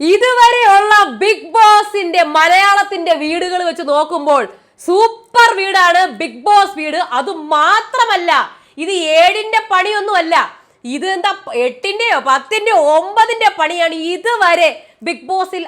ഇതുവരെയുള്ള ബിഗ് ബോസിന്റെ മലയാളത്തിന്റെ വീടുകൾ വെച്ച് നോക്കുമ്പോൾ സൂപ്പർ വീടാണ് ബിഗ് ബോസ് വീട്. അത് മാത്രമല്ല ഇത് ഏഴിന്റെ പണിയൊന്നുമല്ല ഇത് എന്താ എട്ടിന്റെയോ പത്തിന്റെയോ ഒമ്പതിന്റെ പണിയാണ്. ഇതുവരെ ബിഗ് ബോസിൽ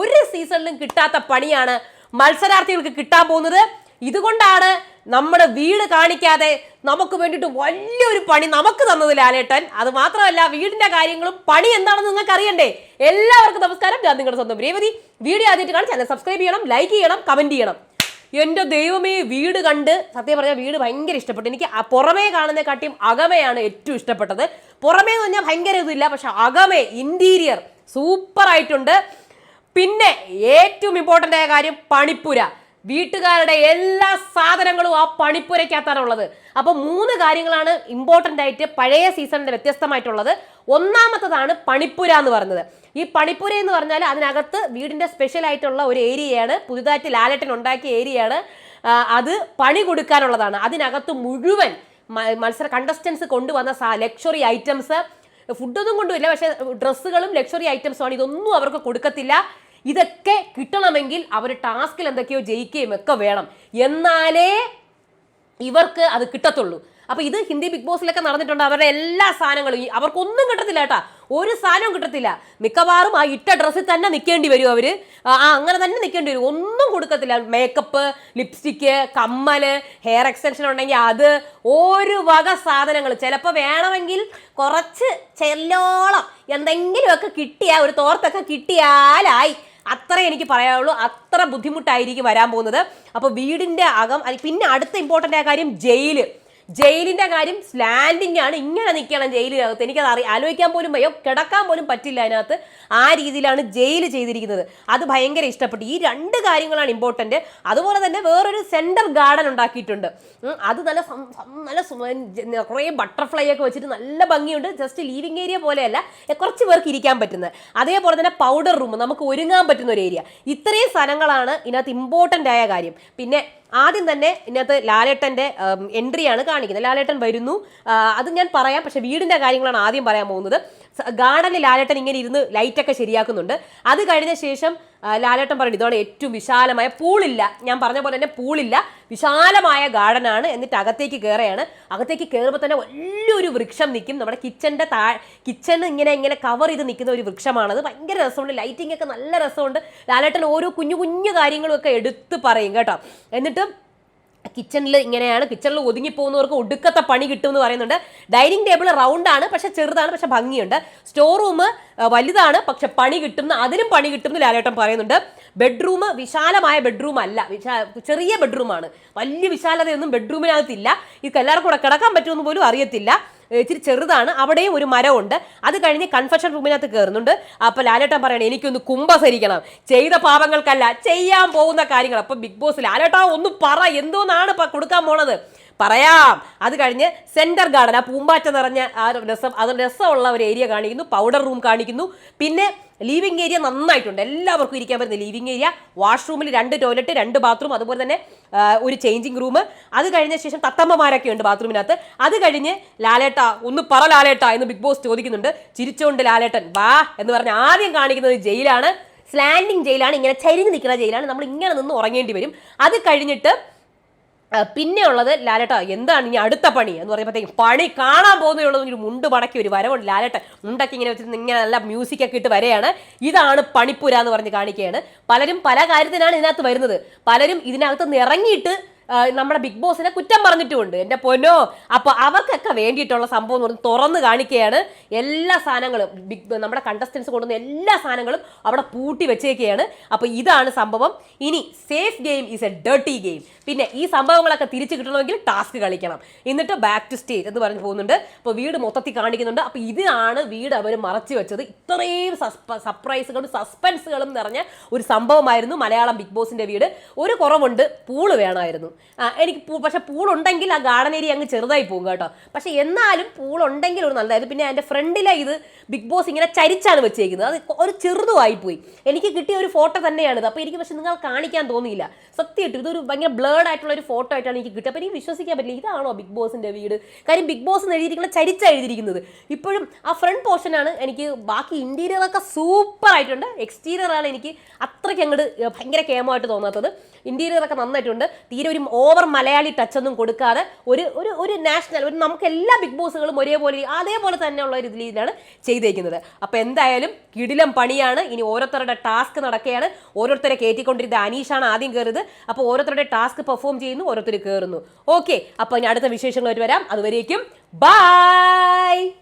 ഒരു സീസണിലും കിട്ടാത്ത പണിയാണ് മത്സരാർത്ഥികൾക്ക് കിട്ടാൻ പോകുന്നത്. ഇതുകൊണ്ടാണ് നമ്മുടെ വീട് കാണിക്കാതെ നമുക്ക് വേണ്ടിയിട്ട് വലിയൊരു പണി നമുക്ക് തന്നത് ലാലേട്ടൻ. അത് മാത്രമല്ല വീടിന്റെ കാര്യങ്ങളും പണി എന്താണെന്ന് നിങ്ങൾക്ക് അറിയണ്ടേ? എല്ലാവർക്കും നമസ്കാരം. ഞാൻ നിങ്ങളുടെ സ്വന്തം രേവതി. വീഡിയോ ആദ്യമായിട്ട് കാണാൻ ചാനൽ സബ്സ്ക്രൈബ് ചെയ്യണം ലൈക്ക് ചെയ്യണം കമന്റ് ചെയ്യണം. എന്റെ ദൈവമേ വീട് കണ്ട് സത്യം പറഞ്ഞാൽ വീട് ഭയങ്കര ഇഷ്ടപ്പെട്ടു. എനിക്ക് പുറമേ കാട്ടിയും അകമയാണ് ഏറ്റവും ഇഷ്ടപ്പെട്ടത്. പുറമേ എന്ന് പറഞ്ഞാൽ ഭയങ്കര ഇതില്ല പക്ഷെ അകമേ ഇന്റീരിയർ സൂപ്പർ ആയിട്ടുണ്ട്. പിന്നെ ഏറ്റവും ഇമ്പോർട്ടന്റ് ആയ കാര്യം പണിപ്പുര. വീട്ടുകാരുടെ എല്ലാ സാധനങ്ങളും ആ പണിപ്പുരയ്ക്കകത്താണ് ഉള്ളത് അപ്പോൾ മൂന്ന് കാര്യങ്ങളാണ് ഇമ്പോർട്ടന്റ് ആയിട്ട് പഴയ സീസണിന്റെ വ്യത്യസ്തമായിട്ടുള്ളത്. ഒന്നാമത്തതാണ് പണിപ്പുര എന്ന് പറഞ്ഞത് ഈ പണിപ്പുര എന്ന് പറഞ്ഞാൽ അതിനകത്ത് വീടിന്റെ സ്പെഷ്യൽ ആയിട്ടുള്ള ഒരു ഏരിയയാണ് പുതുതായിട്ട് ലാലട്ടൻ ഉണ്ടാക്കിയ ഏരിയയാണ് അത് പണി കൊടുക്കാനുള്ളതാണ്. അതിനകത്ത് മുഴുവൻ മത്സര കണ്ടസ്റ്റൻസ് കൊണ്ടുവന്ന ലക്ഷറി ഐറ്റംസ് ഫുഡൊന്നും കൊണ്ടുമില്ല പക്ഷേ ഡ്രസ്സുകളും ലക്ഷറി ഐറ്റംസുമാണ് ഇതൊന്നും അവർക്ക് കൊടുക്കത്തില്ല. ഇതൊക്കെ കിട്ടണമെങ്കിൽ അവർ ടാസ്കിൽ എന്തൊക്കെയോ ജയിക്കുകയും ഒക്കെ വേണം. എന്നാലേ ഇവർക്ക് അത് കിട്ടത്തുള്ളൂ. അപ്പൊ ഇത് ഹിന്ദി ബിഗ് ബോസിലൊക്കെ നടന്നിട്ടുണ്ട്. അവരുടെ എല്ലാ സാധനങ്ങളും അവർക്കൊന്നും കിട്ടത്തില്ല കേട്ടാ. ഒരു സാധനവും കിട്ടത്തില്ല. മിക്കവാറും ആ ഇട്ട ഡ്രസ്സിൽ തന്നെ നിൽക്കേണ്ടി വരും അവർ. ആ അങ്ങനെ തന്നെ നിൽക്കേണ്ടി വരും. ഒന്നും കൊടുക്കത്തില്ല. മേക്കപ്പ് ലിപ്സ്റ്റിക്ക് കമ്മൽ ഹെയർ എക്സ്റ്റൻഷൻ ഉണ്ടെങ്കിൽ അത് ഒരു വക സാധനങ്ങൾ. ചിലപ്പോൾ വേണമെങ്കിൽ കുറച്ച് ചെല്ലോളം എന്തെങ്കിലുമൊക്കെ കിട്ടിയാൽ ഒരു തോർത്തൊക്കെ കിട്ടിയാലായി. അത്ര എനിക്ക് പറയാനുള്ളൂ. അത്ര ബുദ്ധിമുട്ടായിരിക്കും വരാൻ പോകുന്നത്. അപ്പോൾ വീടിന്റെ അകം പിന്നെ അടുത്ത ഇമ്പോർട്ടന്റ് ആയ കാര്യം ജയിൽ. ജയിലിന്റെ കാര്യം സ്ലാൻഡിങ് ആണ്. ഇങ്ങനെ നിൽക്കണം ജയിലിനകത്ത്. എനിക്കത് അറി ആലോചിക്കാൻ പോലും വയ്യ. കിടക്കാൻ പോലും പറ്റില്ല അതിനകത്ത്. ആ രീതിയിലാണ് ജയിൽ ചെയ്തിരിക്കുന്നത്. അത് ഭയങ്കര ഇഷ്ടപ്പെട്ടു. ഈ രണ്ട് കാര്യങ്ങളാണ് ഇമ്പോർട്ടന്റ് അതുപോലെ തന്നെ വേറൊരു സെന്റർ ഗാർഡൻ ഉണ്ടാക്കിയിട്ടുണ്ട്. അത് നല്ല നല്ല കുറേ ബട്ടർഫ്ലൈ ഒക്കെ വെച്ചിട്ട് നല്ല ഭംഗിയുണ്ട്. ജസ്റ്റ് ലീവിങ് ഏരിയ പോലെയല്ല. കുറച്ച് പേർക്ക് ഇരിക്കാൻ പറ്റുന്നത്. അതേപോലെ തന്നെ പൗഡർ റൂം നമുക്ക് ഒരുങ്ങാൻ പറ്റുന്ന ഒരു ഏരിയ ഇത്രയും സ്ഥലങ്ങളാണ് ഇതിനകത്ത് ഇമ്പോർട്ടന്റ് ആയ കാര്യം. പിന്നെ ആദ്യം തന്നെ ഇതിനകത്ത് ലാലേട്ടന്റെ എൻട്രിയാണ് കാണിക്കുന്നത്. ലാലേട്ടൻ വരുന്നു. അത് ഞാൻ പറയാം. പക്ഷേ വീടിന്റെ കാര്യങ്ങളാണ് ആദ്യം പറയാൻ പോകുന്നത്. ഗാർഡനിൽ ലാലേട്ടൻ ഇങ്ങനെ ഇരുന്ന് ലൈറ്റൊക്കെ ശരിയാക്കുന്നുണ്ട്. അത് കഴിഞ്ഞ ശേഷം ലാലേട്ടൻ പറഞ്ഞു ഇതോടെ ഏറ്റവും വിശാലമായ പൂളില്ല. ഞാൻ പറഞ്ഞ പോലെ തന്നെ പൂളില്ല വിശാലമായ ഗാർഡനാണ്. എന്നിട്ട് അകത്തേക്ക് കയറുകയാണ് അകത്തേക്ക് കയറുമ്പോൾ തന്നെ വലിയൊരു വൃക്ഷം നിൽക്കും. നമ്മുടെ കിച്ചന്റെ താ കിച്ചൺ ഇങ്ങനെ ഇങ്ങനെ കവർ ചെയ്ത് നിൽക്കുന്ന ഒരു വൃക്ഷമാണത് ഭയങ്കര രസമുണ്ട്. ലൈറ്റിംഗ് ഒക്കെ നല്ല രസമുണ്ട്. ലാലേട്ടൻ ഓരോ കുഞ്ഞു കുഞ്ഞു കാര്യങ്ങളും ഒക്കെ എടുത്ത് പറയും കേട്ടോ. എന്നിട്ട് കിച്ചണിൽ ഇങ്ങനെയാണ് കിച്ചണിൽ ഒതുങ്ങി പോകുന്നവർക്ക് ഒടുക്കത്തെ പണി കിട്ടും എന്ന് പറയുന്നുണ്ട് ഡൈനിങ് ടേബിൾ റൗണ്ടാണ് പക്ഷെ ചെറുതാണ് പക്ഷെ ഭംഗിയുണ്ട്. സ്റ്റോർ റൂം വലുതാണ് പക്ഷെ പണി കിട്ടുന്ന അതിലും പണി കിട്ടും എന്ന് ലാലേട്ടൻ പറയുന്നുണ്ട്. ബെഡ്റൂം വിശാലമായ ബെഡ്റൂം അല്ല ചെറിയ ബെഡ്റൂമാണ് വലിയ വിശാലതയൊന്നും ബെഡ്റൂമിനകത്തില്ല ഇത് എല്ലാവർക്കും കൂടെ കിടക്കാൻ പറ്റുമെന്ന് പോലും അറിയത്തില്ല. ഇച്ചിരി ചെറുതാണ് അവിടെയും ഒരു മരമുണ്ട്. അത് കഴിഞ്ഞ് കൺഫെഷൻ റൂമിനകത്ത് കയറുന്നുണ്ട് അപ്പൊ ലാലേട്ടൻ പറയണം എനിക്കൊന്ന് കുംഭസരിക്കണം. ചെയ്ത പാപങ്ങൾക്കല്ല ചെയ്യാൻ പോകുന്ന കാര്യങ്ങൾ. അപ്പൊ ബിഗ് ബോസ് ലാലേട്ടാ ഒന്ന് പറ. എന്തോന്നാണ് ഇപ്പൊ കൊടുക്കാൻ പോണത്? പറയാം. അത് കഴിഞ്ഞ് സെന്റർ ഗാർഡൻ ആ പൂമ്പാറ്റ നിറഞ്ഞ ആ രസം അത് രസമുള്ള ഒരു ഏരിയ കാണിക്കുന്നു. പൗഡർ റൂം കാണിക്കുന്നു. പിന്നെ ലീവിംഗ് ഏരിയ നന്നായിട്ടുണ്ട്. എല്ലാവർക്കും ഇരിക്കാൻ പറ്റുന്ന ലീവിംഗ് ഏരിയ വാഷ്റൂമിൽ രണ്ട് ടോയ്ലറ്റ് രണ്ട് ബാത്റൂം അതുപോലെ തന്നെ ഒരു ചേഞ്ചിങ് റൂം അത് കഴിഞ്ഞ ശേഷം തത്തമ്മമാരൊക്കെ ഉണ്ട് ബാത്റൂമിനകത്ത് അത് കഴിഞ്ഞ് ലാലേട്ട ഒന്ന് പറ ലാലേട്ട എന്ന് ബിഗ് ബോസ് ചോദിക്കുന്നുണ്ട്. ചിരിച്ചുകൊണ്ട് ലാലേട്ടൻ വാ എന്ന് പറഞ്ഞ് ആദ്യം കാണിക്കുന്നത് ജയിലാണ്. സ്ലാൻഡിങ് ജയിലാണ്. ഇങ്ങനെ ചരിഞ്ഞ് നിൽക്കുന്ന ജയിലാണ്. നമ്മൾ ഇങ്ങനെ നിന്ന് ഉറങ്ങേണ്ടി വരും. അത് കഴിഞ്ഞിട്ട് പിന്നെ ഉള്ളത് ലാലേട്ട എന്താണ് ഇനി അടുത്ത പണി എന്ന് പറയുമ്പോഴത്തേക്കും പണി കാണാൻ പോകുന്നേ ഉള്ളൂ ഒരു മുണ്ട് മടക്കി ഒരു വരവുണ്ട്. ലാലേട്ട മുണ്ടൊക്കെ ഇങ്ങനെ വെച്ചിട്ട് ഇങ്ങനെ നല്ല മ്യൂസിക് ഒക്കെ ഇട്ട് വരെയാണ്. ഇതാണ് പണിപ്പുര എന്ന് പറഞ്ഞ് കാണിക്കുകയാണ് പലരും പല കാര്യത്തിനാണ് ഇതിനകത്ത് വരുന്നത്. പലരും ഇതിനകത്ത് നിന്ന് ഇറങ്ങിയിട്ട് നമ്മുടെ ബിഗ് ബോസിനെ കുറ്റം പറഞ്ഞിട്ടുമുണ്ട്. എന്റെ പൊന്നോ അപ്പോൾ അവർക്കൊക്കെ വേണ്ടിയിട്ടുള്ള സംഭവം എന്ന് പറഞ്ഞ് തുറന്ന് കാണിക്കുകയാണ്. എല്ലാ സാധനങ്ങളും ബിഗ് നമ്മുടെ കണ്ടസ്റ്റൻസ് കൊണ്ടുവന്ന എല്ലാ സാധനങ്ങളും അവിടെ പൂട്ടി വെച്ചേക്കുകയാണ്. അപ്പോൾ ഇതാണ് സംഭവം. ഇനി safe game is a dirty game പിന്നെ ഈ സംഭവങ്ങളൊക്കെ തിരിച്ചു കിട്ടണമെങ്കിൽ ടാസ്ക് കളിക്കണം. എന്നിട്ട് ബാക്ക് ടു സ്റ്റേജ് എന്ന് പറഞ്ഞ് പോകുന്നുണ്ട്. അപ്പോൾ വീട് മൊത്തത്തിൽ കാണിക്കുന്നുണ്ട്. അപ്പോൾ ഇതാണ് വീട് അവർ മറച്ചു വെച്ചത്. ഇത്രയും സർപ്രൈസുകളും സസ്പെൻസുകളും നിറഞ്ഞ ഒരു സംഭവമായിരുന്നു മലയാളം ബിഗ് ബോസിന്റെ വീട്. ഒരു കുറവുണ്ട് പൂൾ വേണമായിരുന്നു. എനിക്ക് പൂ പക്ഷെ പൂളുണ്ടെങ്കിൽ ആ ഗാർഡൻ ഏരിയ അങ്ങ് ചെറുതായി പോകും കേട്ടോ. പക്ഷെ എന്നാലും പൂളുണ്ടെങ്കിൽ ഒരു നല്ലതായത് പിന്നെ എന്റെ ഫ്രണ്ടിലെ ഇത് ബിഗ് ബോസ് ഇങ്ങനെ ചരിച്ചാണ് വെച്ചേക്കുന്നത്. അത് ഒരു ചെറുതുമായി പോയി. എനിക്ക് കിട്ടിയ ഒരു ഫോട്ടോ തന്നെയാണിത്. അപ്പോൾ എനിക്ക് പക്ഷെ നിങ്ങൾ കാണിക്കാൻ തോന്നിയില്ല. സത്യമായിട്ടും ഇതൊരു ഭയങ്കര ബ്ലേഡ് ആയിട്ടുള്ള ഒരു ഫോട്ടോ ആയിട്ടാണ് എനിക്ക് കിട്ടിയത്. അപ്പോൾ എനിക്ക് വിശ്വസിക്കാൻ പറ്റില്ല ഇതാണോ ബിഗ് ബോസിന്റെ വീട്? കാര്യം ബിഗ് ബോസ് എന്ന് എഴുതിയിരിക്കുന്ന ചരിച്ച എഴുതിയിരിക്കുന്നത്. ഇപ്പോഴും ആ ഫ്രണ്ട് പോർഷനാണ് എനിക്ക് ബാക്കി ഇന്റീരിയറൊക്കെ സൂപ്പർ ആയിട്ടുണ്ട്. എക്സ്റ്റീരിയറാണ് എനിക്ക് അത്രയ്ക്ക് അങ്ങോട്ട് ഭയങ്കര കേമമായിട്ട് തോന്നാത്തത്. ഇന്റീരിയറൊക്കെ നന്നായിട്ടുണ്ട്. തീരെ ഒരു ഓവർ മലയാളി ടച്ച് ഒന്നും കൊടുക്കാതെ ഒരു ഒരു ഒരു നാഷണൽ ഒരു നമുക്ക് എല്ലാ ബിഗ് ബോസുകളും ഒരേപോലെ അതേപോലെ തന്നെയുള്ള ഒരു രീതിയിലാണ് ചെയ്തേക്കുന്നത്. അപ്പോൾ എന്തായാലും കിടിലം പണിയാണ്. ഇനി ഓരോരുത്തരുടെ ടാസ്ക് നടക്കുകയാണ്. ഓരോരുത്തരെ കയറ്റിക്കൊണ്ടിരുന്ന അനീഷാണ് ആദ്യം കയറിയത് അപ്പോൾ ഓരോരുത്തരുടെ ടാസ്ക് പെർഫോം ചെയ്യുന്നു ഓരോരുത്തർ കയറുന്നു ഓക്കെ അപ്പോൾ ഇനി അടുത്ത വിശേഷങ്ങളായിട്ട് വരാം. അതുവരേക്കും ബൈ